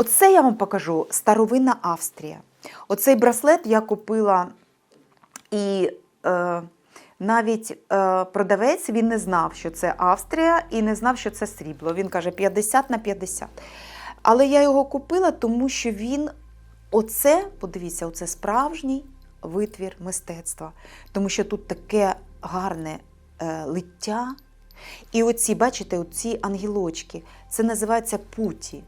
Оце я вам покажу старовинна Австрія. Оцей браслет я купила, і е, навіть е, продавець він не знав, що це Австрія, і не знав, що це срібло. Він каже 50 на 50. Але я його купила, тому що він, оце, подивіться, оце справжній витвір мистецтва. Тому що тут таке гарне е, лиття. І оці, бачите, оці ангелочки, це називається путі.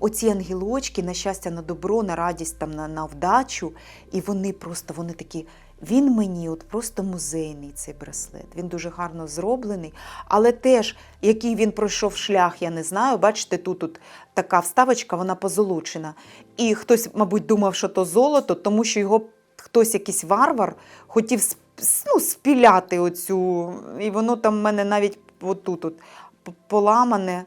Оці ангелочки на щастя, на добро, на радість, там, на, на вдачу. І вони просто вони такі. Він мені от просто музейний цей браслет. Він дуже гарно зроблений, але теж, який він пройшов шлях, я не знаю. Бачите, тут, тут така вставочка, вона позолочена. І хтось, мабуть, думав, що то золото, тому що його хтось, якийсь варвар, хотів ну, спіляти оцю. І воно там в мене навіть отут от поламане.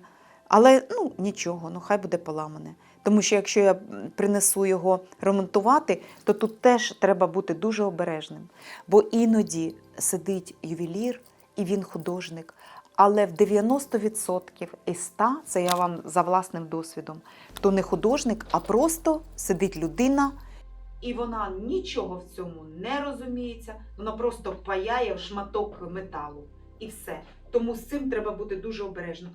Але ну нічого, ну хай буде поламане. Тому що якщо я принесу його ремонтувати, то тут теж треба бути дуже обережним. Бо іноді сидить ювелір і він художник. Але в 90% із 100, це я вам за власним досвідом, то не художник, а просто сидить людина. І вона нічого в цьому не розуміється, вона просто паяє шматок металу. І все. Тому з цим треба бути дуже обережним.